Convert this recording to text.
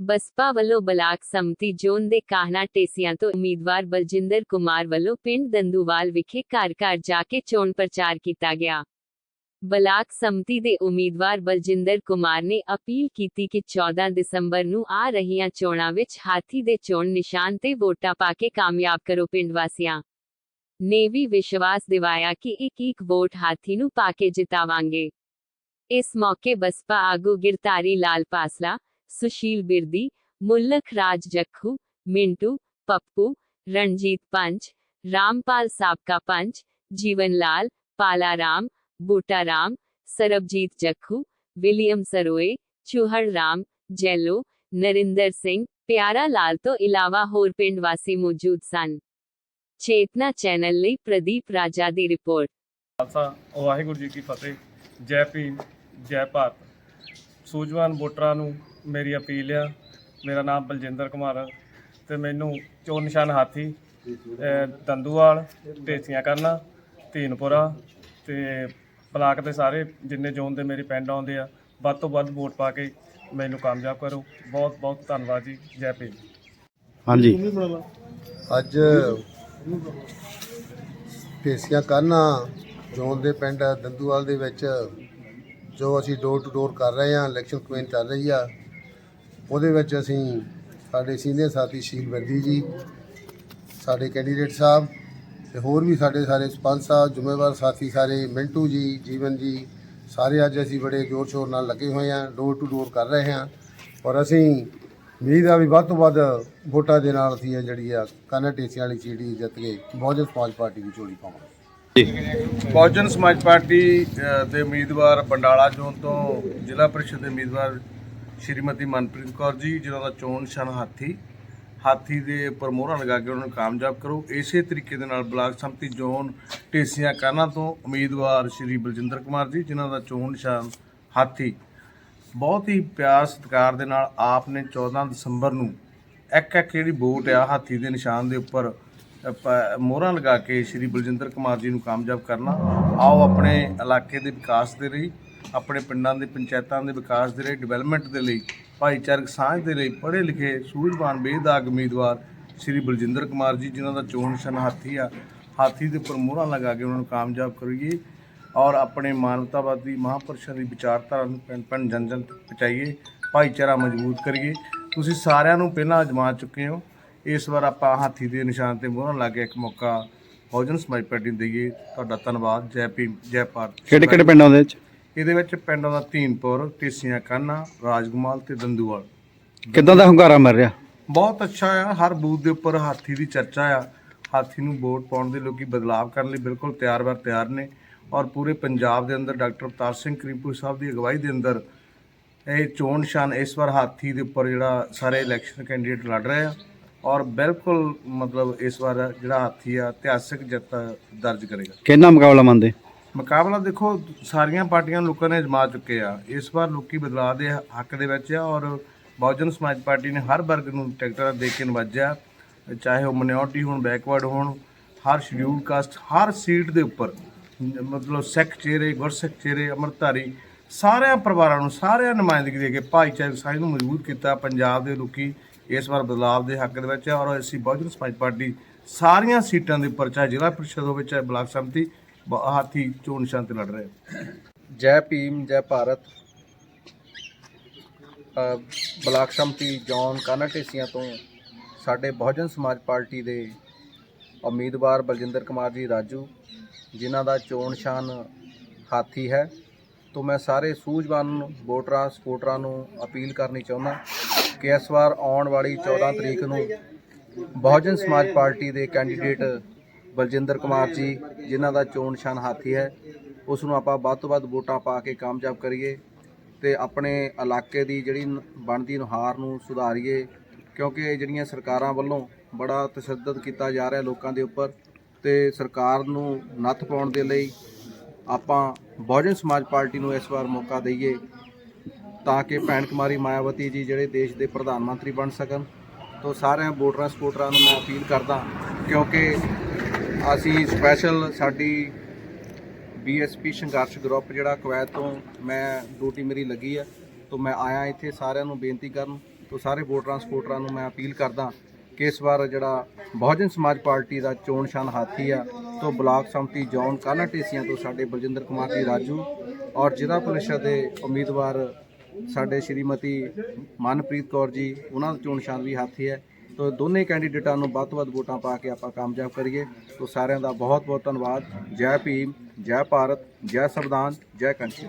ਬਸਪਾ ਵੱਲੋਂ ਬਲਾਕ ਸੰਮਤੀ ਜ਼ੋਨ ਦੇ ਕਾਹਨਾ ਟੇਸੀਆਂ ਤੋਂ ਉਮੀਦਵਾਰ ਬਲਜਿੰਦਰ ਕੁਮਾਰ ਵੱਲੋਂ ਪਿੰਡ ਦੰਦੂਵਾਲ ਵਿਖੇ ਘਰ ਘਰ ਜਾ ਕੇ ਚੋਣ ਪ੍ਰਚਾਰ ਕੀਤਾ ਗਿਆ ਬਲਾਕ ਸੰਮਤੀ ਦੇ ਉਮੀਦਵਾਰ ਬਲਜਿੰਦਰ ਕੁਮਾਰ ਨੇ ਅਪੀਲ ਕੀਤੀ ਕਿ 14 ਦਸੰਬਰ ਨੂੰ ਆ ਰਹੀਆਂ ਚੋਣਾਂ ਵਿੱਚ ਹਾਥੀ ਦੇ ਚੋਣ ਨਿਸ਼ਾਨ ਤੇ ਵੋਟਾਂ ਪਾ ਕੇ ਕਾਮਯਾਬ ਕਰੋ ਪਿੰਡ ਵਾਸੀਆਂ ਨੇ ਵੀ ਵਿਸ਼ਵਾਸ ਦਿਵਾਇਆ ਕਿ ਇੱਕ ਇੱਕ ਵੋਟ ਹਾਥੀ ਨੂੰ ਪਾ ਕੇ ਜਿਤਾਵਾਂਗੇ ਇਸ ਮੌਕੇ ਬਸਪਾ ਆਗੂ ਗਿਰਤਾਰੀ ਲਾਲ ਪਾਸਲਾ ਸੁਸ਼ੀਲ ਬਿਰਦੀ ਮੁੱਲਖ ਰਾਜ ਜੱਖੂ ਮਿੰਟੂ ਪੱਪੂ ਰਣਜੀਤ ਪੰਚ ਰਾਮਪਾਲ ਸਾਬਕਾ ਪੰਚ ਜੀਵਨ ਲਾਲ ਪਾਲਾ ਰਾਮ ਬੂਟਾ ਰਾਮ ਸਰਬਜੀਤ ਜੱਖੂ ਵਿਲੀਅਮ ਸਰੋਏ ਚੂਹੜ ਰਾਮ ਜੈਲੋ ਨਰਿੰਦਰ ਸਿੰਘ ਪਿਆਰਾ ਲਾਲ ਤੋਂ ਇਲਾਵਾ ਹੋਰ ਪਿੰਡ ਵਾਸੀ ਮੌਜੂਦ ਸਨ ਚੇਤਨਾ ਚੈਨਲ ਲਈ ਪ੍ਰਦੀਪ ਰਾਜਾ ਦੀ ਰਿਪੋਰਟ ਖਾਲਸਾ ਵਾਹਿਗੁਰੂ ਜੀ ਕੀ ਫਤਿਹ ਜੈ ਭੀਮ ਜੈ ਭਾਰਤ ਸੂਝਵਾਨ ਵੋਟਰਾਂ ਨੂੰ ਮੇਰੀ ਅਪੀਲ ਆ ਮੇਰਾ ਨਾਮ ਬਲਜਿੰਦਰ ਕੁਮਾਰ ਆ ਤੇ ਮੈਨੂੰ ਚੋਣ ਨਿਸ਼ਾਨ ਹਾਥੀ ਅਹ ਦੰਦੂਵਾਲ ਢੇਸੀਆਂ ਕਰਨਾ ਧੀਨਪੁਰਾ ਤੇ ਬਲਾਕ ਦੇ ਸਾਰੇ ਜਿੰਨੇ ਜ਼ੋਨ ਦੇ ਮੇਰੇ ਪਿੰਡ ਆਉਂਦੇ ਆ ਵੱਧ ਤੋਂ ਵੱਧ ਵੋਟ ਪਾ ਕੇ ਮੈਨੂੰ ਕਾਮਯਾਬ ਕਰੋ। ਬਹੁਤ ਬਹੁਤ ਧੰਨਵਾਦ ਜੀ। ਜੈ ਭੀਮ। ਹਾਂਜੀ। ਅੱਜ ਪੇਸੀਆਂ ਕਾਨਾ ਜ਼ੋਨ ਦੇ ਪਿੰਡ ਦੰਦੂਵਾਲ ਦੇ ਵਿੱਚ ਜੋ ਅਸੀਂ ਡੋਰ ਟੂ ਡੋਰ ਕਰ ਰਹੇ ਹਾਂ ਇਲੈਕਸ਼ਨ ਕਮੇਨ ਚੱਲ ਰਹੀ ਆ ਉਹਦੇ ਵਿੱਚ ਅਸੀਂ ਸਾਡੇ ਸੀਨੀਅਰ ਸਾਥੀ ਸ਼ੀਲ ਵਰਦੀ ਜੀ ਸਾਡੇ ਕੈਂਡੀਡੇਟ ਸਾਹਿਬ ਤੇ ਹੋਰ ਵੀ ਸਾਡੇ ਸਾਰੇ ਸਰਪੰਚ ਸਾਹਿਬ ਜ਼ਿੰਮੇਵਾਰ ਸਾਥੀ ਸਾਰੇ ਮਿੰਟੂ ਜੀ ਜੀਵਨ ਜੀ ਸਾਰੇ ਅੱਜ ਅਸੀਂ ਬੜੇ ਜ਼ੋਰ ਸ਼ੋਰ ਨਾਲ ਲੱਗੇ ਹੋਏ ਹਾਂ ਡੋਰ ਟੂ ਡੋਰ ਕਰ ਰਹੇ ਹਾਂ ਔਰ ਅਸੀਂ ਉਮੀਦ ਆ ਵੀ ਵੱਧ ਤੋਂ ਵੱਧ ਵੋਟਾਂ ਦੇ ਨਾਲ ਅਸੀਂ ਜਿਹੜੀ ਆ ਕਾਨਾ ਟੇਸੀਆਂ ਵਾਲੀ ਸੀਟੀ ਜਿੱਤ ਕੇ ਬਹੁਜਨ ਸਮਾਜ ਪਾਰਟੀ ਦੀ ਝੋਲੀ ਪਾਵਾਂਗੇ। ਬਹੁਜਨ ਸਮਾਜ ਪਾਰਟੀ ਦੇ ਉਮੀਦਵਾਰ ਬੰਡਾਲਾ ਜ਼ੋਨ ਤੋਂ ਜ਼ਿਲ੍ਹਾ ਪ੍ਰੀਸ਼ਦ ਦੇ ਉਮੀਦਵਾਰ ਸ਼੍ਰੀਮਤੀ ਮਨਪ੍ਰੀਤ ਕੌਰ ਜੀ, ਜਿਨ੍ਹਾਂ ਦਾ ਚੋਣ ਨਿਸ਼ਾਨ ਹਾਥੀ ਹਾਥੀ ਦੇ ਉੱਪਰ ਮੋਹਰਾਂ ਲਗਾ ਕੇ ਉਹਨਾਂ ਨੂੰ ਕਾਮਯਾਬ ਕਰੋ। ਇਸੇ ਤਰੀਕੇ ਦੇ ਨਾਲ ਬਲਾਕ ਸੰਮਤੀ ਜ਼ੋਨ ਢੇਸੀਆਂ ਕਾਨਾ ਤੋਂ ਉਮੀਦਵਾਰ ਸ਼੍ਰੀ ਬਲਜਿੰਦਰ ਕੁਮਾਰ ਜੀ, ਜਿਨ੍ਹਾਂ ਦਾ ਚੋਣ ਨਿਸ਼ਾਨ ਹਾਥੀ। ਬਹੁਤ ਹੀ ਪਿਆਰ ਸਤਿਕਾਰ ਦੇ ਨਾਲ ਆਪ ਨੇ 14 ਦਸੰਬਰ ਨੂੰ ਇੱਕ ਇੱਕ ਜਿਹੜੀ ਵੋਟ ਆ, ਹਾਥੀ ਦੇ ਨਿਸ਼ਾਨ ਦੇ ਉੱਪਰ ਮੋਹਰਾਂ ਲਗਾ ਕੇ ਸ਼੍ਰੀ ਬਲਜਿੰਦਰ ਕੁਮਾਰ ਜੀ ਨੂੰ ਕਾਮਯਾਬ ਕਰਨਾ। ਆਓ ਆਪਣੇ ਇਲਾਕੇ ਦੇ ਵਿਕਾਸ ਦੇ ਲਈ ਆਪਣੇ ਪਿੰਡਾਂ ਦੇ ਪੰਚਾਇਤਾਂ ਦੇ ਵਿਕਾਸ ਦੇ ਲਈ ਡਿਵੈਲਪਮੈਂਟ ਦੇ ਲਈ, ਭਾਈਚਾਰਕ ਸਾਂਝ ਦੇ ਲਈ ਪੜ੍ਹੇ ਲਿਖੇ ਸੂਝਵਾਨ, ਬੇਦਾਗ ਉਮੀਦਵਾਰ ਸ਼੍ਰੀ ਬਲਜਿੰਦਰ ਕੁਮਾਰ ਜੀ, ਜਿਨ੍ਹਾਂ ਦਾ ਚੋਣ ਨਿਸ਼ਾਨ ਹਾਥੀ ਆ, ਹਾਥੀ ਦੇ ਉੱਪਰ ਮੋਹਰਾਂ ਲਗਾ ਕੇ ਉਹਨਾਂ ਨੂੰ ਕਾਮਯਾਬ ਕਰੀਏ ਔਰ ਆਪਣੇ ਮਾਨਵਤਾਵਾਦੀ ਮਹਾਂਪੁਰਸ਼ਾਂ ਦੀ ਵਿਚਾਰਧਾਰਾ ਨੂੰ ਪਿੰਡ ਪਿੰਡ ਜਨ ਜਨ ਤੱਕ ਪਹੁੰਚਾਈਏ, ਭਾਈਚਾਰਾ ਮਜ਼ਬੂਤ ਕਰੀਏ। ਤੁਸੀਂ ਸਾਰਿਆਂ ਨੂੰ ਪਹਿਲਾਂ ਅਜਮਾ ਚੁੱਕੇ ਹੋ। ਇਸ ਵਾਰ ਆਪਾਂ ਹਾਥੀ ਦੇ ਨਿਸ਼ਾਨ ਤੇ ਮੋਹਰਾਂ ਲਾ ਕੇ ਇੱਕ ਮੌਕਾ ਬਹੁਜਨ ਸਮਾਜ ਪਾਰਟੀ ਨੂੰ ਦਈਏ। ਤੁਹਾਡਾ ਧੰਨਵਾਦ। ਜੈ ਭੀਮ, ਜੈ ਭਾਰਤ। ਕਿਹੜੇ ਕਿਹੜੇ ਪਿੰਡਾਂ ਦੇ ਵਿੱਚ? ਇਹਦੇ ਵਿੱਚ ਪਿੰਡਾਂ ਦਾ ਧੀਨਪੁਰ ਟੇਸੀਆਂ ਕਾਨਾ ਰਾਜਗਮਾਲ ਤੇ ਦੰਦੂਵਾਲ। ਕਿੱਦਾਂ ਦਾ ਹੁੰਗਾਰਾ ਮਿਲ ਰਿਹਾ? ਬਹੁਤ ਅੱਛਾ ਆ। ਹਰ ਬੂਥ ਦੇ ਉੱਪਰ ਹਾਥੀ ਦੀ ਚਰਚਾ ਆ। ਹਾਥੀ ਨੂੰ ਵੋਟ ਪਾਉਣ ਦੇ ਲੋਕੀ ਬਦਲਾਵ ਕਰਨ ਲਈ ਬਿਲਕੁਲ ਤਿਆਰ ਬਰ ਤਿਆਰ ਨੇ ਔਰ ਪੂਰੇ ਪੰਜਾਬ ਦੇ ਅੰਦਰ ਡਾਕਟਰ ਅਵਤਾਰ ਸਿੰਘ ਕਰੀਮਪੁਰ ਸਾਹਿਬ ਦੀ ਅਗਵਾਈ ਦੇ ਅੰਦਰ ਇਹ ਚੋਣ ਨਿਸ਼ਾਨ ਇਸ ਵਾਰ ਹਾਥੀ ਦੇ ਉੱਪਰ ਜਿਹੜਾ ਸਾਰੇ ਇਲੈਕਸ਼ਨ ਕੈਂਡੀਡੇਟ ਲੜ ਰਹੇ ਆ ਔਰ ਬਿਲਕੁਲ ਮਤਲਬ ਇਸ ਵਾਰ ਜਿਹੜਾ ਹਾਥੀ ਆ ਇਤਿਹਾਸਕ ਜਿੱਤ ਦਰਜ ਕਰੇਗਾ। ਕਿੰਨਾ ਮੁਕਾਬਲਾ ਮੰਨਦੇ? ਮੁਕਾਬਲਾ ਦੇਖੋ, ਸਾਰੀਆਂ ਪਾਰਟੀਆਂ ਲੋਕਾਂ ਨੇ ਅਜਮਾ ਚੁੱਕੇ ਆ। ਇਸ ਵਾਰ ਲੋਕੀ ਬਦਲਾਅ ਦੇ ਹੱਕ ਦੇ ਵਿੱਚ ਆ ਔਰ ਬਹੁਜਨ ਸਮਾਜ ਪਾਰਟੀ ਨੇ ਹਰ ਵਰਗ ਨੂੰ ਟਿਕਟਾਂ ਦੇ ਕੇ ਨਵਾਜਿਆ। ਚਾਹੇ ਉਹ ਮਿਨੋਰਟੀ ਹੋਣ ਬੈਕਵਰਡ ਹੋਣ, ਹਰ ਸ਼ਡਿਊਲ ਕਾਸਟ ਹਰ ਸੀਟ ਦੇ ਉੱਪਰ, ਮਤਲਬ ਸਿੱਖ ਚਿਹਰੇ, ਗੁਰਸਿੱਖ ਚਿਹਰੇ, ਅੰਮ੍ਰਿਤਧਾਰੀ, ਸਾਰਿਆਂ ਪਰਿਵਾਰਾਂ ਨੂੰ, ਸਾਰਿਆਂ ਨੁਮਾਇੰਦਗੀ ਦੇ ਕੇ ਭਾਈਚਾਰਕ ਸਾਂਝ ਨੂੰ ਮਜ਼ਬੂਤ ਕੀਤਾ। ਪੰਜਾਬ ਦੇ ਲੋਕੀ ਇਸ ਵਾਰ ਬਦਲਾਅ ਦੇ ਹੱਕ ਦੇ ਵਿੱਚ ਆ ਔਰ ਅਸੀਂ ਬਹੁਜਨ ਸਮਾਜ ਪਾਰਟੀ ਸਾਰੀਆਂ ਸੀਟਾਂ ਦੇ ਉੱਪਰ, ਚਾਹੇ ਜ਼ਿਲ੍ਹਾ ਪ੍ਰੀਸ਼ਦ ਹੋਵੇ, ਚਾਹੇ ਬਲਾਕ ਸੰਮਤੀ ਹਾਥੀ ਚੋਣ ਨਿਸ਼ਾਨ ਤੇ ਲੜ ਰਹੇ। ਜੈ ਭੀਮ, ਜੈ ਭਾਰਤ। ਬਲਾਕ ਸੰਮਤੀ ਜੌਨ ਕਾਨਾ ਢੇਸੀਆਂ ਤੋਂ ਸਾਡੇ ਬਹੁਜਨ ਸਮਾਜ ਪਾਰਟੀ ਦੇ ਉਮੀਦਵਾਰ ਬਲਜਿੰਦਰ ਕੁਮਾਰ ਜੀ ਰਾਜੂ, ਜਿਨ੍ਹਾਂ ਦਾ ਚੋਣ ਨਿਸ਼ਾਨ ਹਾਥੀ ਹੈ। ਤੋਂ ਮੈਂ ਸਾਰੇ ਸੂਝਵਾਨ ਵੋਟਰਾਂ ਸਪੋਰਟਰਾਂ ਨੂੰ ਅਪੀਲ ਕਰਨੀ ਚਾਹੁੰਦਾ ਕਿ ਇਸ ਵਾਰ ਆਉਣ ਵਾਲੀ 14 ਤਰੀਕ ਨੂੰ ਬਹੁਜਨ ਸਮਾਜ ਪਾਰਟੀ ਦੇ ਕੈਂਡੀਡੇਟ ਬਲਜਿੰਦਰ ਕੁਮਾਰ ਜੀ, ਜਿਨ੍ਹਾਂ ਦਾ ਚੋਣ ਨਿਸ਼ਾਨ ਹਾਥੀ ਹੈ, ਉਸ ਨੂੰ ਆਪਾਂ ਵੱਧ ਤੋਂ ਵੱਧ ਵੋਟਾਂ ਪਾ ਕੇ ਕਾਮਯਾਬ ਕਰੀਏ ਤੇ ਆਪਣੇ ਇਲਾਕੇ ਦੀ ਜਿਹੜੀ ਬਣਦੀ ਨੁਹਾਰ ਨੂੰ ਸੁਧਾਰੀਏ, ਕਿਉਂਕਿ ਜਿਹੜੀਆਂ ਸਰਕਾਰਾਂ ਵੱਲੋਂ ਬੜਾ ਤਸ਼ੱਦਦ ਕੀਤਾ ਜਾ ਰਿਹਾ ਲੋਕਾਂ ਦੇ ਉੱਪਰ ਤੇ ਸਰਕਾਰ ਨੂੰ ਨੱਥ ਪਾਉਣ ਦੇ ਲਈ ਆਪਾਂ ਬਹੁਜਨ ਸਮਾਜ ਪਾਰਟੀ ਨੂੰ ਇਸ ਵਾਰ ਮੌਕਾ ਦਈਏ ਤਾਂ ਕਿ ਭੈਣ ਕੁਮਾਰੀ ਮਾਇਆਵਤੀ ਜੀ ਜਿਹੜੇ ਦੇਸ਼ ਦੇ ਪ੍ਰਧਾਨ ਮੰਤਰੀ ਬਣ ਸਕਣ। ਤੋਂ ਸਾਰਿਆਂ ਵੋਟਰਾਂ ਸਪੋਰਟਰਾਂ ਨੂੰ ਮੈਂ ਅਪੀਲ ਕਰਦਾ, ਕਿਉਂਕਿ ਅਸੀਂ ਸਪੈਸ਼ਲ ਸਾਡੀ ਬੀਐਸਪੀ ਸੰਘਰਸ਼ ਗਰੁੱਪ ਜਿਹੜਾ ਕੁਵੈਤ ਤੋਂ ਮੈਂ ਡਿਊਟੀ ਮੇਰੀ ਲੱਗੀ ਆ, ਤੋਂ ਮੈਂ ਆਇਆ ਇੱਥੇ ਸਾਰਿਆਂ ਨੂੰ ਬੇਨਤੀ ਕਰਨ, ਤੋਂ ਸਾਰੇ ਵੋਟਰਾਂ ਸਪੋਰਟਰਾਂ ਨੂੰ ਮੈਂ ਅਪੀਲ ਕਰਦਾ ਕਿ ਇਸ ਵਾਰ ਜਿਹੜਾ ਬਹੁਜਨ ਸਮਾਜ ਪਾਰਟੀ ਦਾ ਚੋਣ ਸ਼ਾਨ ਹਾਥੀ ਆ, ਤੋਂ ਬਲਾਕ ਸੰਮਤੀ ਜੌਨ ਕਾਲਾ ਢੇਸੀਆਂ ਤੋਂ ਸਾਡੇ ਬਲਜਿੰਦਰ ਕੁਮਾਰ ਜੀ ਰਾਜੂ ਔਰ ਜ਼ਿਲ੍ਹਾ ਪਰਿਸ਼ਦ ਦੇ ਉਮੀਦਵਾਰ ਸਾਡੇ ਸ਼੍ਰੀਮਤੀ ਮਨਪ੍ਰੀਤ ਕੌਰ ਜੀ, ਉਹਨਾਂ ਦਾ ਚੋਣ ਸ਼ਾਨ ਵੀ ਹਾਥੀ ਹੈ। ਤੋਂ ਦੋਨੇ ਕੈਂਡੀਡੇਟਾਂ ਨੂੰ ਵੱਧ ਤੋਂ ਵੱਧ ਵੋਟਾਂ ਪਾ ਕੇ ਆਪਾਂ ਕਾਮਯਾਬ ਕਰੀਏ। ਤੋਂ ਸਾਰਿਆਂ ਦਾ ਬਹੁਤ ਬਹੁਤ ਧੰਨਵਾਦ। ਜੈ ਭੀਮ, ਜੈ ਭਾਰਤ, ਜੈ ਸੰਵਿਧਾਨ, ਜੈ ਕੰਚੀ